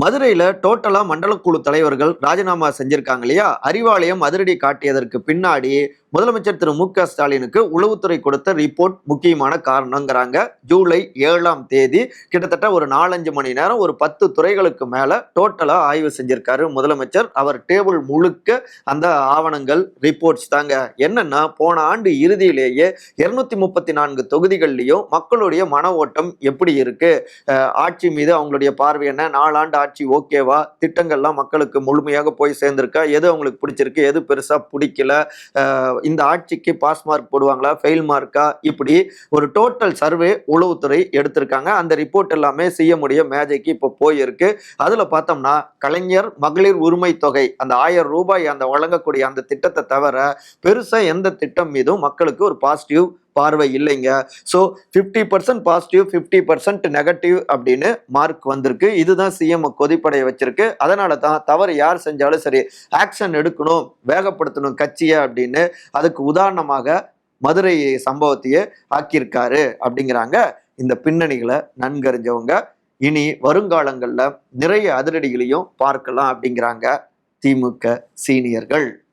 மதுரையில் டோட்டலாக மண்டல குழு தலைவர்கள் ராஜினாமா செஞ்சுருக்காங்க இல்லையா? அறிவாலயம் அதிரடி காட்டியதற்கு பின்னாடி முதலமைச்சர் திரு மு க ஸ்டாலினுக்கு உளவுத்துறை கொடுத்த ரிப்போர்ட் முக்கியமான காரணங்கிறாங்க. ஜூலை ஏழாம் தேதி கிட்டத்தட்ட ஒரு நாலஞ்சு மணி நேரம் ஒரு பத்து துறைகளுக்கு மேல டோட்டலா ஆய்வு செஞ்சிருக்காரு முதலமைச்சர். அவர் டேபிள் முழுக்க அந்த ஆவணங்கள் ரிப்போர்ட்ஸ் தாங்க. என்னன்னா போன ஆண்டு இறுதியிலேயே இருநூத்தி முப்பத்தி நான்கு தொகுதிகள்லையும் மக்களுடைய மன ஓட்டம் எப்படி இருக்கு? ஆட்சி மீது அவங்களுடைய பார்வை என்ன? நாலாண்டு ஆட்சி ஓகேவா? திட்டங்கள்லாம் மக்களுக்கு முழுமையாக போய் சேர்ந்திருக்கா? எது அவங்களுக்கு பிடிச்சிருக்கு? எது பெருசா பிடிக்கல? இந்த ஆட்சிக்கு பாஸ் மார்க் போடுவாங்களா ஃபெயில் மார்க்கா இப்படி ஒரு டோட்டல் சர்வே உளவுத்துறை எடுத்திருக்காங்க. அந்த ரிப்போர்ட் எல்லாமே செய்ய முடிய மேஜைக்கு இப்போ போயிருக்கு. அதில் பார்த்தோம்னா கலைஞர் மகளிர் உரிமை தொகை அந்த ஆயிரம் ரூபாய் அந்த வழங்கக்கூடிய அந்த திட்டத்தை தவிர பெருசாக எந்த திட்டம் மீதும் மக்களுக்கு ஒரு பாசிட்டிவ் பார்வை இல்லைங்க. So fifty percent positive fifty percent negative அப்படின்னு மார்க் வந்திருக்கு. இதுதான் சிஎம் கொதிப்படைய வச்சிருக்கு. அதனால தான் தவறு யார் செஞ்சாலும் சரி ஆக்ஷன் எடுக்கணும் வேகப்படுத்தணும் கட்சியை அப்படின்னு அதுக்கு உதாரணமாக மதுரை சம்பவத்தையே ஆக்கியிருக்காரு அப்படிங்கிறாங்க இந்த பின்னணிகளை நன்கறிஞ்சவங்க. இனி வருங்காலங்களில் நிறைய அதிரடிகளையும் பார்க்கலாம் அப்படிங்கிறாங்க திமுக சீனியர்கள்.